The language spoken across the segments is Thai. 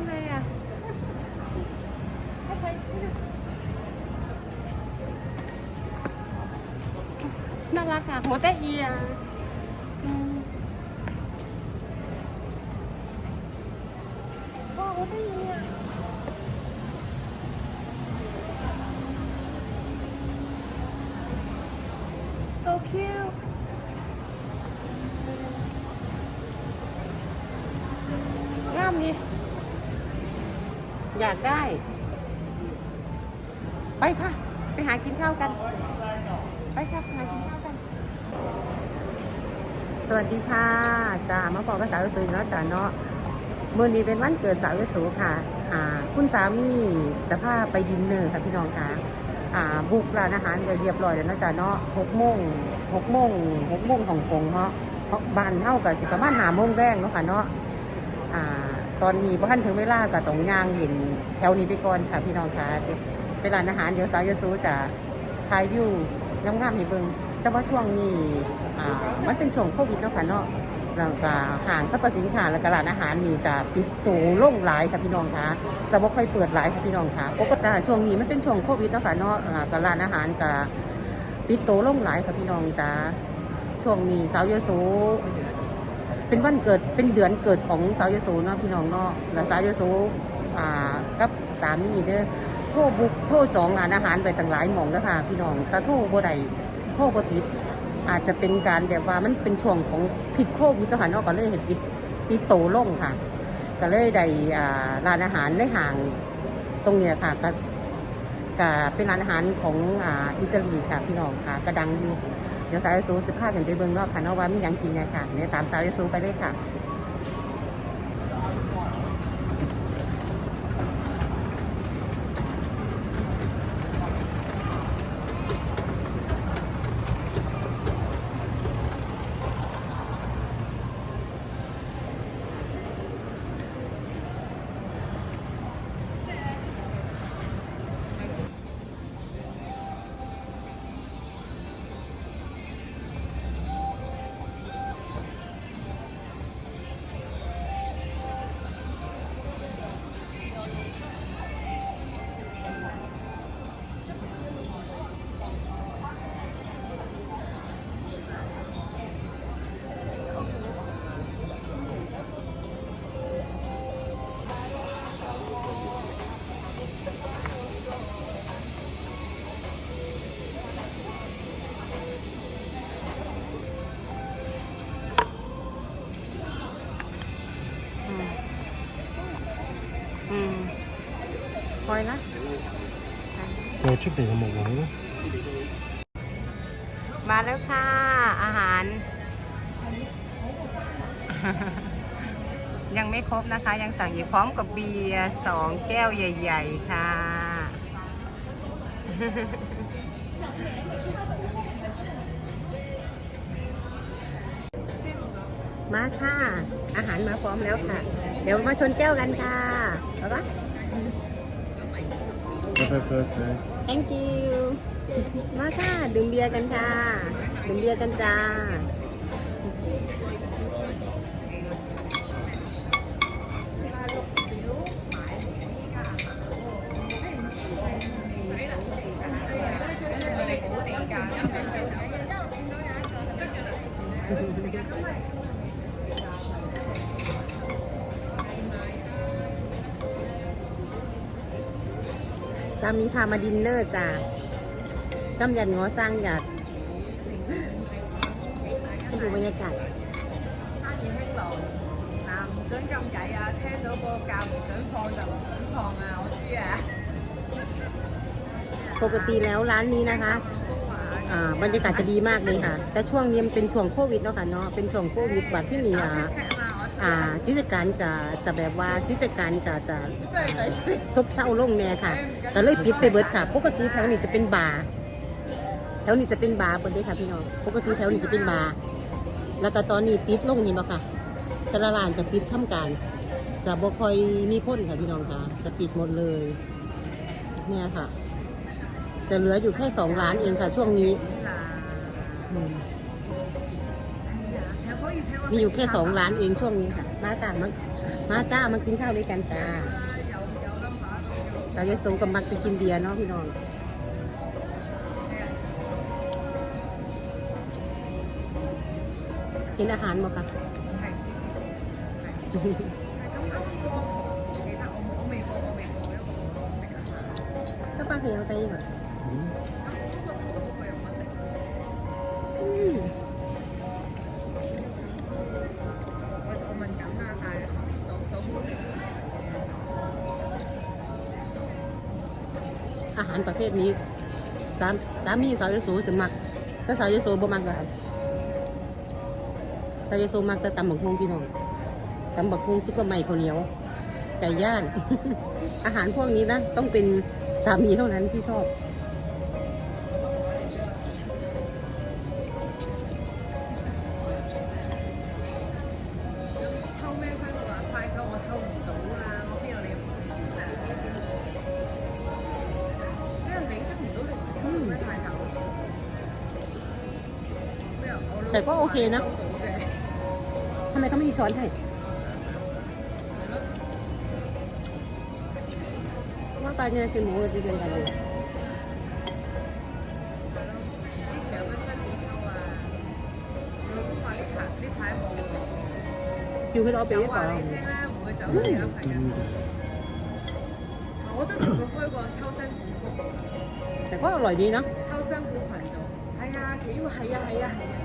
งเลยอะน่ารักอะหัวแต่เอีย ไปค่ะ ไปหากินข้าวกัน ไปค่ะไปหากินข้าวกัน สวัสดีค่ะจ่ามาบอกกับสาวสูเนาะจ่าเนาะเมื่อนี้เป็นวันเกิดสาวยสูค่ะอ่าคุณสามีจะพาไปดินเนอร์ค่ะพี่น้องค่ะอ่าบุกร้านอาหารไปเรียบร้อยแล้วนะจ่าเนาะหกโมงหกโมงหกโมงของกงเนาะเพราะบ้านเท่ากับสิประมาณหาโมงแรงเนาะค่ะเนาะอ่าตอนนี้พอท่านถึงเวลาก็ต้องย่างเห็นแถวนี้ไปก่อนค่ะพี่น้องค่ะ เป็นร้านอาหารเดี๋ยวสาวยสูจะถ่ายวิวงามให้เบิ่งแต่ว่าช่วงนี้มันเป็นช่วงโควิดเนาะค่ะเนาะแล้วก็ห้างสรรพสินค้าและก็ร้านอาหารนี่จะปิดตัวลงหลายค่ะพี่น้องคะจะบ่ค่อยเปิดหลายค่ะพี่น้องค่ะปกติช่วงนี้มันเป็นช่วงโควิดเนาะค่ะเนาะอ่าก็ร้านอาหารก็ปิดตัวลงหลายค่ะพี่น้องจ้าช่วงนี้สาวยโสเป็นวันเกิดเป็นเดือนเกิดของสาวยโสเนาะพี่น้องเนาะแล้วสาวยโสอ่ากับสามีเด้อ โทรบุกโทรจองร้านอาหารไปต่างหลายหม่องแล้วค่ะพี่น้องแต่โทรบ่ได้โทรบ่ติด อาจจะเป็นการแบบว่ามันเป็นช่วงของผิดโควิดแล้วค่ะเนาะก็เลยเห็นปิดปิดโตลงค่ะ ก็เลยได้อ่าร้านอาหารในห่างตรงเนี้ยค่ะก็ก็เป็นร้านอาหารของอ่าอิตาลีค่ะพี่น้องค่ะกระดังอยู่เดี๋ยวสาวยสูสิบห้ากันไปเบิ่งรอบค่ะนาะว่ามียังกินเนี่ยค่ะเดี๋ยตามสาวยสูไปเลยค่ะ ชุดเด็กหมูมาแล้วค่ะ อาหาร ยังไม่ครบนะคะ ยังสั่งอยู่พร้อมกับเบียร์สองแก้วใหญ่ ๆ ค่ะ มาค่ะ อาหารมาพร้อมแล้วค่ะ เดี๋ยวมาชนแก้วกันค่ะไปปะ Happy ป thank you มาค่ะ ดื่มเบียร์กันค่ะ ดื่มเบียร์กันจ้า พามาดินเนอร์จ้าต้มยันง้อสร้างหยาดดูบรรยากาศ tưởng งปกติแล้วร้านนี้นะคะอ่าบรรยากาศจะดีมากเลยค่ะ แต่ช่วงนี้มัเป็นช่วงโควิดเนาะค่ะเนาะเป็นช่วงโควิดกว่าที่นี่อะ อ่ากิจการก็จะแบบว่ากิจการก็จะซบเซาลงแน่ค่ะก็เลยปิดไปเบิดค่ะ ปกติแถวนี้จะเป็นบาร์แถวนี้จะเป็นบาร์บนนี้ค่ะพี่น้องปกติแถวนี้จะเป็นบาร์แล้วก็ตอนนี้ปิดลงเห็นบ่ค่ะแต่ละร้านจะปิดทำการ จะบ่ค่อยมีคนค่ะพี่น้องค่ะ จะปิดหมดเลย เนี่ยค่ะ จะเหลืออยู่แค่สองร้านเองค่ะ ช่วงนี้อื มีอยู่แค่สองร้านเองช่วงนี้ค่ะ มาจ้ามามาจ้ามากินข้าวด้วยกันจ้าสาวยโสกับมักไปกินเบียร์เนาะพี่น้องกินอาหารบ่คะก็ป้าเคยเอาไปเหรอ อาหารประเภทนี้สามสามีสาวยโสสมักถ้าสาวยโสบ่มักก็ครับสาวยโสมักแต่ตำบักฮุงพี่น้องตำบักฮุงชิบะไม่ข้าวเหนียวไก่ย่างอาหารพวกนี้นะต้องเป็นสามีเท่านั้นที่ชอบ อเคนะทำไมเขาไม่มีช้อนให้ว่าตาเนี่ยคือหมูจะเป็นกันเลยอยู่ให้เราไปก่อนแต่ก็อร่อยดีนะข้าวเส้นกุ้งผัดจ้ะใช่ค่ะคือว่าใช่ค่ะใช่ค่ะ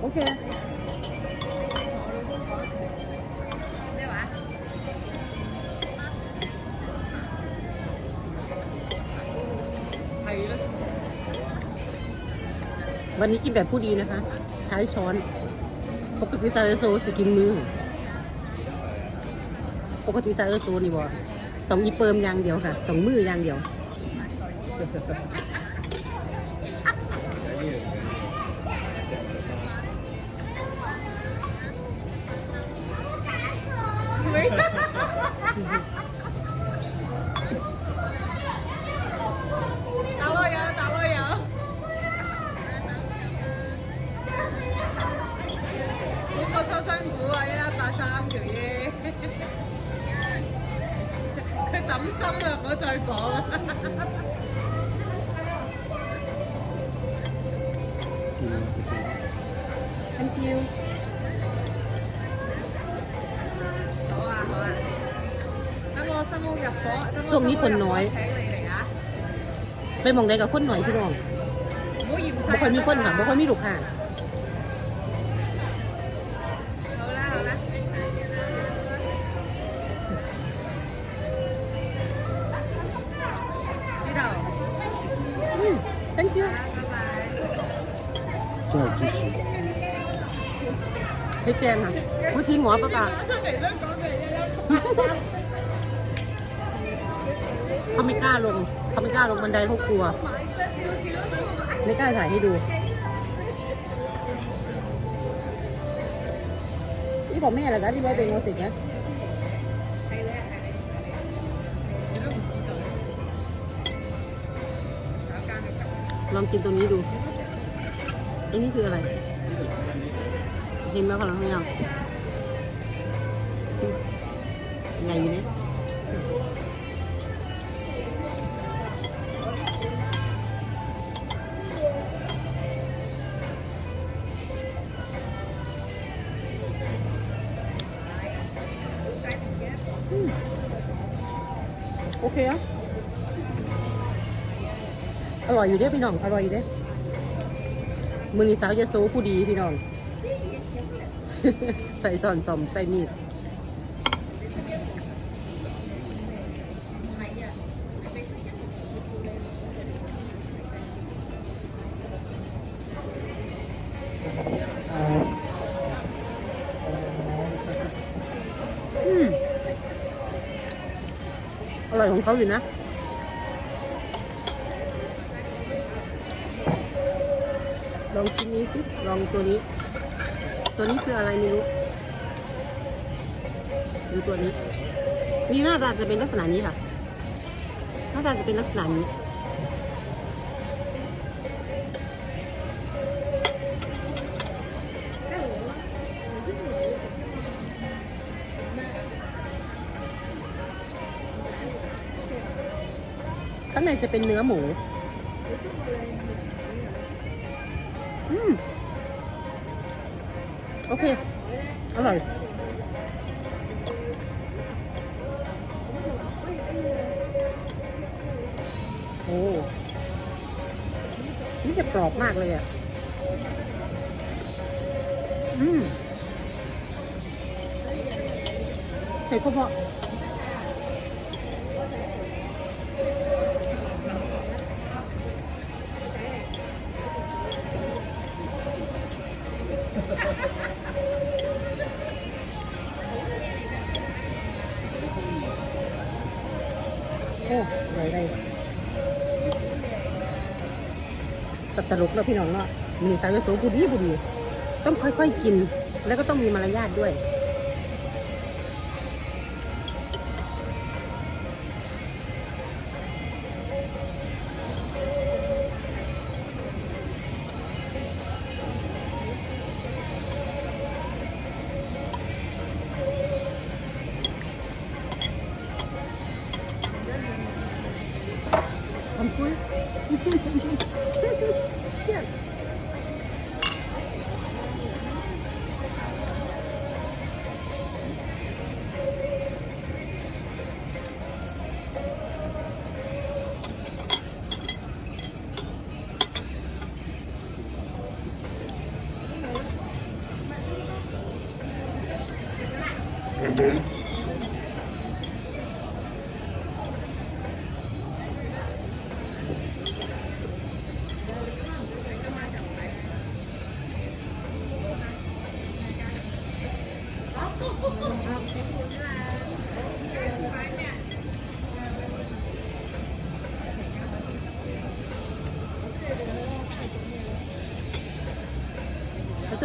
โอเควันนี้กินแบบผู้ดีนะคะ ใช้ช้อนปกติซาเลโซสกินมือ ปกติซาเลโซนี่บอต้องอีเปิมอย่างเดียวค่ะต้องมืออย่างเดียว ช่วงนี้คนน้อยไปมองได้กับคนหน่อยพี่น้องบางคนมีคนค่ะบางคนอมีลูกค้าเป็นเชื่อพี่แกนค่ะผู้ทีหมอปะปะ เขาไม่กล้าลงเขาไม่กล้าลงบันไดเขากลัว ไม่กล้าถ่ายให้ดู นี่ของแม่เหรอจ๊ะที่ไว้เป็นโมสิกนะลองกินตรงนี้ดูไอ้นี่คืออะไร เห็นไหมของเราข้างนอกใหญ่อยู่เนี่ย โอเคอะอร่อยอยู่เด้พี่น้อง อร่อยอยู่เด้มือนี้สาวจะโซผู้ดีพี่น้อง ใส่ซอนสอมใส่มีด เขาอยู่นะลองชิ้นนี้สิ ลองตัวนี้ ตัวนี้คืออะไรไม่รู้ดูตัวนี้ นี่หน้าตาจะเป็นลักษณะนี้ค่ะ หน้าตาจะเป็นลักษณะนี้ จะเป็นเนื้อหมู อืม โอเค อร่อย โอ้นี่จะกรอบมากเลยอะ อืม ใส่ข้าวโพด ตลกเนาะพี่น้องเนาะมีสายโสบุดีบุดี ต้องค่อยๆกิน แล้วก็ต้องมีมารยาทด้วย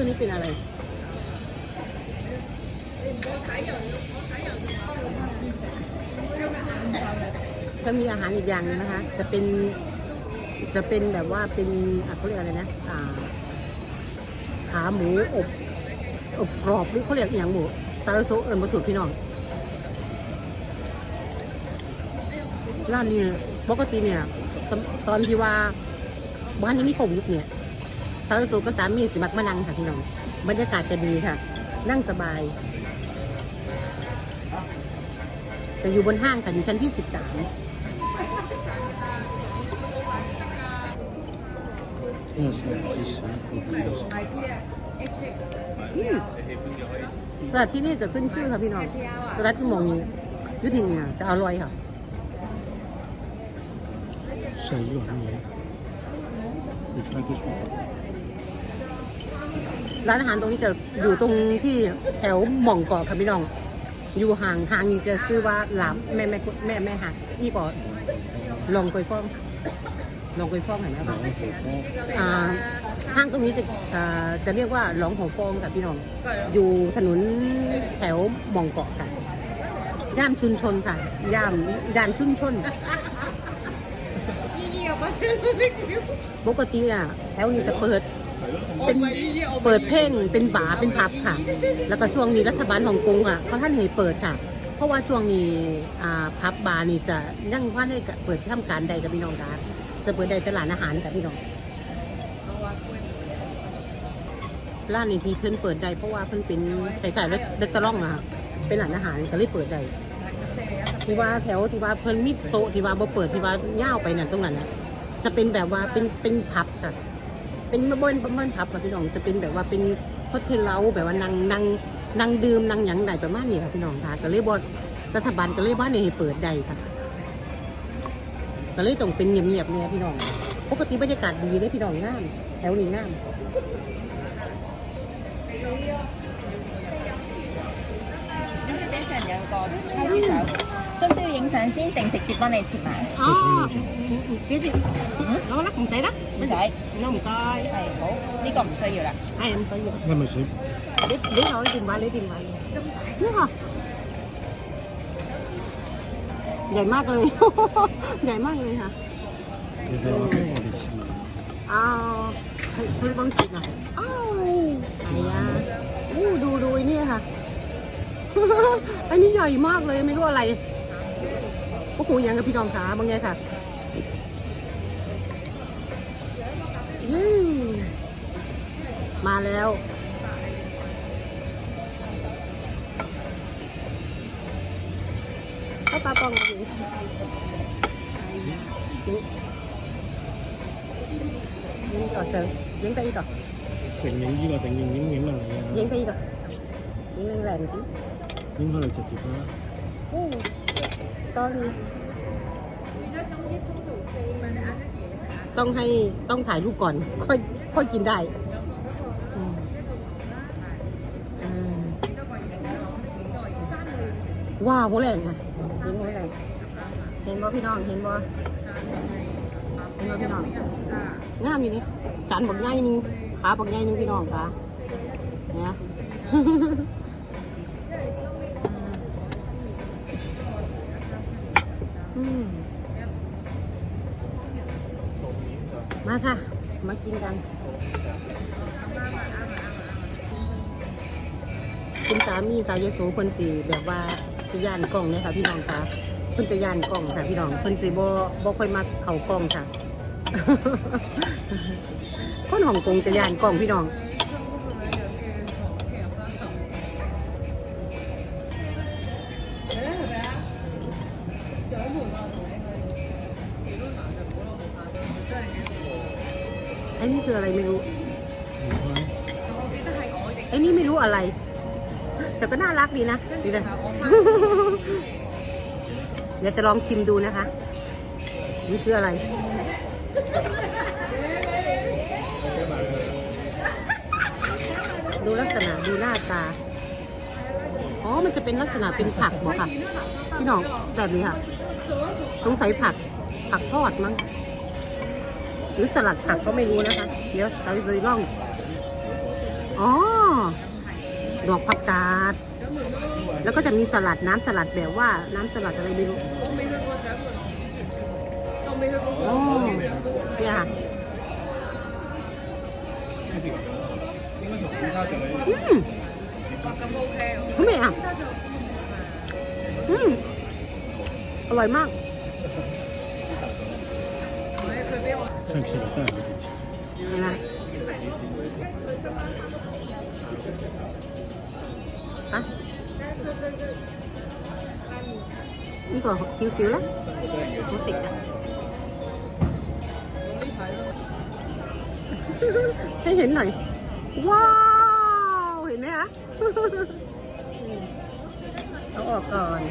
นี้เป็นอะไรจะมีอาหารอีกอย่างนึงนะคะ จะเป็นจะเป็นแบบว่าเป็นเขาเรียกอะไรนะอ่าขาหมูอบอบกรอบหรือเขาเรียกอย่างหมูซาลาโซเอิญมาถูกพี่น้องร้านนี้ปกติเนี่ย ตอนที่ว่าบ้านนี้มีโควิดเนี่ย สาสูงก็สามีสิมักมานั่งค่ะพี่น้องบรรยากาศจะดีค่ะ นั่งสบาย จะอยู่บนห้างค่ะอยู่ชั้นที่สิบสามสัตว์ที่นี่จะขึ้นชื่อค่ะพี่น้องสลัดที่มองยุทธิเนี่ยจะอร่อยค่ะใส่หยดนี่ You try this one. ร้านอาหารตรงนี้จะอยู่ตรงที่แถวหม่องเกาะค่ะพี่น้อง อยู่ห่างห่างจะชื่อว่าหลามแม่แม่แม่แม่ห่างนี่ก่อนลองคอยฟ้องลองคอยฟ้องเห็นไหมนะครับอ่าห้างตรงนี้จะจะเรียกว่าหลองหัวฟองค่ะพี่น้อง อยู่ถนนแถวหม่องเกาะค่ะย่านชุมชนค่ะย่านย่านชุมชนปกติอะแถวนี้จะเปิด เป็นเปิดเพลงเป็นบาร์เป็นผับค่ะ แล้วก็ช่วงนี้รัฐบาลฮ่องกงอะเขาท่านให้เปิดค่ะ เพราะว่าช่วงนี้อ่าพับบาร์นี่จะยังว่าได้เปิดทำการใดกับพี่น้องคะจะเปิดใดตลาดอาหารกับพี่น้องร้านนี้ที่เพิ่นเปิดใดเพราะว่าเพิ่นเป็นใส่ใส่เรสตอรองอะค่ะเป็นร้านอาหารก็เลยเปิดใดที่ว่าแถวที่ว่าเพิ่นมีโต๊ะที่ว่าบ่เปิดที่ว่าย่าวไปน่ะตรงนั้นน่ะจะเป็นแบบว่าเป็นเป็นพับค่ะ เป็นมาบนประมาณพับค่ะพี่น้องจะเป็นแบบว่าเป็นโฮเทลเล้าแบบว่านั่งนั่งนั่งดื่มนั่งหยังใดประมาณนี้ค่ะพี่น้องค่ะก็เลยบอรัฐบาลก็เลยว่าเนี่ยให้เปิดใดค่ะก็เลยต้องเป็นเงียบๆเนี่ยพี่น้อง ปกติบรรยากาศดีเลยพี่น้องงามแถวนี้งาม 等阵有个抄鱼手，需唔需要影相先定直接帮你切埋？ อ๋อเดี๋ยวดิเรารักของใจรัก 唔使，系 น้องก้อย 好，呢个唔需要啦。 ไอ้เอ็มใส่อยู่ 那么谁？ เดี๋ยวเดี๋ยวเราดินไว้เลยดินไว้นี่ค่ะ ใหญ่มากเลย ใหญ่มากเลยค่ะ 你在我我的心。 อ้าวเฮ้ยเฮ้ยต้องฉีดหน่อยอ้าวไอ้ยาอู้ดูดูไอ้นี่ค่ะ อันนี้ใหญ่มากเลยไม่รู้อะไรโอ้โหยังกับพี่ดองขาบางไงค่ะยืมาแล้ว ข้าปลาปองอยู่ยิงก่อนเซลยิงตีก่อนเสียงยิงยี่ก่อนแต่ยิงยิงยิงอะไรยิงตีก่อนยิงแรงๆสิ นี่เขาเลยเจ็ดสิบห้าโอ้ sorry ต้องให้ต้องถ่ายรูปก่อน ค่อยค่อยกินได้ว้าวโหแรงค่ะเห็นโหแรงเห็นบ่พี่น้องเห็นบ่เห็นบ่พี่น้องงามอยู่นี่จานบักใหญ่นึงขาบักใหญ่นึงพี่น้องค่ะเนี่ย มาค่ะ มากินกัน คุณสามีสาวยโสเพิ่นสีแบบว่าสียานกล้องเนี่ยค่ะพี่น้องค่ะเพิ่นจะยานกล้องค่ะพี่น้องเพิ่นสีบ่บ่ค่อยมาเข่ากล้องค่ะ คนฮ่องกงจะยานกล้องพี่น้อง คืออะไรไม่รู้ไอ้นี่ไม่รู้อะไร แต่ก็น่ารักดีนะดีนะเดี๋ยวจะลองชิมดูนะคะ นี่คืออะไรดูลักษณะดูหน้าตา อ๋อ มันจะเป็นลักษณะเป็นผักบอกค่ะ พี่น้องแบบนี้ค่ะ สงสัยผักผักทอดมั้ง หรือสลัดผักก็ไม่รู้นะคะ เดี๋ยวเราจะลองอ๋อ ดอกผักกาด แล้วก็จะมีสลัดน้ำสลัดแบบว่าน้ำสลัดอะไรไม่รู้อ๋อเนี่ยค่ะอืมทำไมอะ อืม อร่อยมาก Snapchat'ta halledeceğim. Evet. Hả? Ý vừa xíu xíu lắm Xíu xịt đó Thấy hình này Wow Hình đấy hả? Ủa còn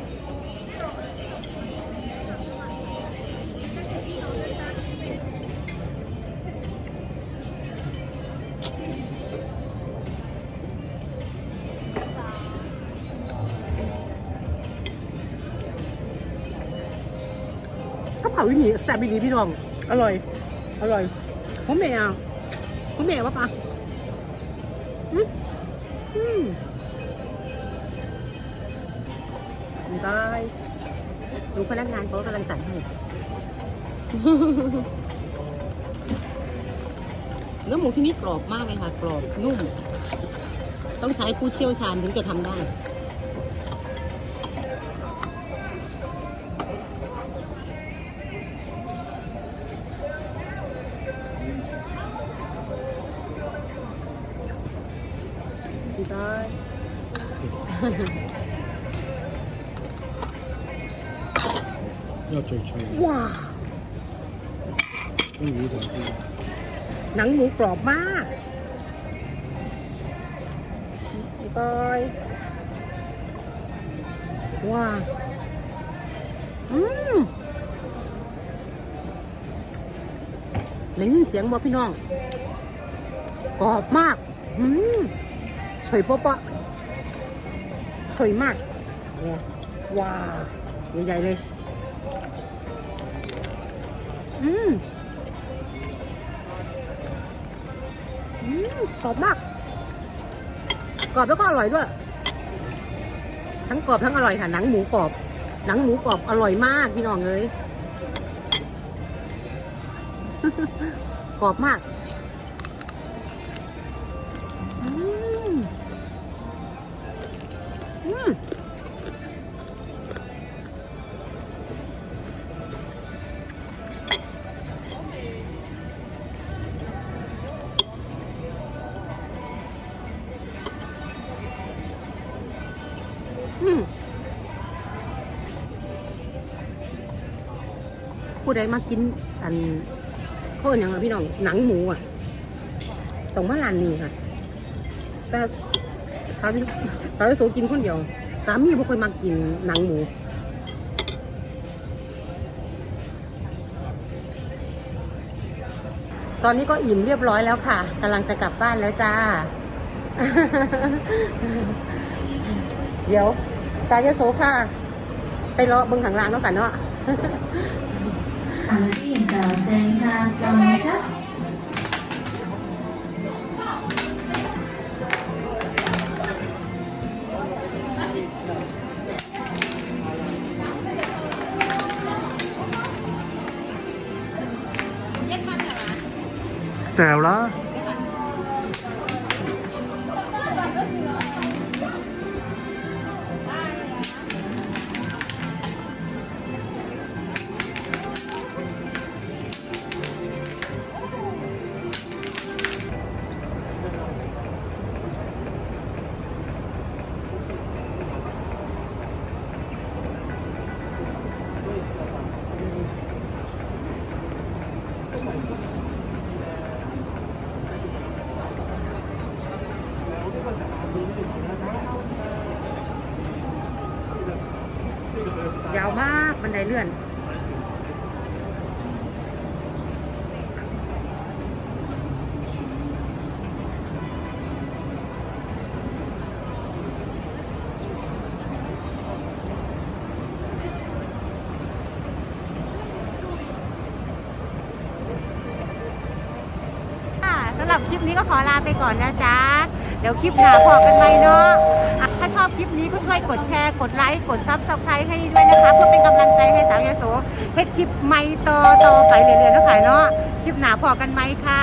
เผาวินีแซ่บวินีพี่น้อง อร่อย อร่อยผมเมียผมเมียว่าปะอืมอืมได้ดูพนักงานเขากำลังจัดให้เนื้อหมูที่นี่กรอบมากเลยค่ะ กรอบนุ่ม ต้องใช้ผู้เชี่ยวชาญถึงจะทำได้ rồi Nó trời ยจุ่ยว้าวหนังหมูกรอบมากก้อยว้าอืมได้ยินเสียงบ่พี่น้อง กรอบมาก อืม ฉ่อยป๊ะปะฉ่อยมากว้าวใหญ่ๆเลย อืมอืมกรอบมากกรอบแล้วก็อร่อยด้วย ทั้งกรอบทั้งอร่อยค่ะหนังหมูกรอบ หนังหมูกรอบอร่อยมากพี่น้องเอ้ยกรอบมาก ใดมากินอันเขาเอนยังอะพี่น้องหนังหมูอะตรงมาร้านนี้ค่ะ แต่สาวสาวโสกินคนเดียว สามีบ่ค่อยมากินหนังหมูตอนนี้ก็อิ่มเรียบร้อยแล้วค่ะกำลังจะกลับบ้านแล้วจ้า เดี๋ยวสาวยโสค่ะ ไปรอเบิ่งข้างล่างแล้วกันเนาะ thành viên tờ Senta trong cách trèo đó าวมากบันไดเลื่อนสำหรับคลิปนี้ก็ขอลาไปก่อนนะจ๊ะ เดี๋ยวคลิปหน้าพอกันไหมเนาะ อบคลิปนี้ก็ช่วยกดแชร์ กดไลค์ กดซับสไครต์ให้ด้วยนะคะ เพื่อเป็นกำลังใจให้สาวยโสเฮ็ดคลิปใหม่ต่อต่อไปเรื่อยๆแล้วค่ะเนาะ คลิปหน้าพอกันไหมค่ะ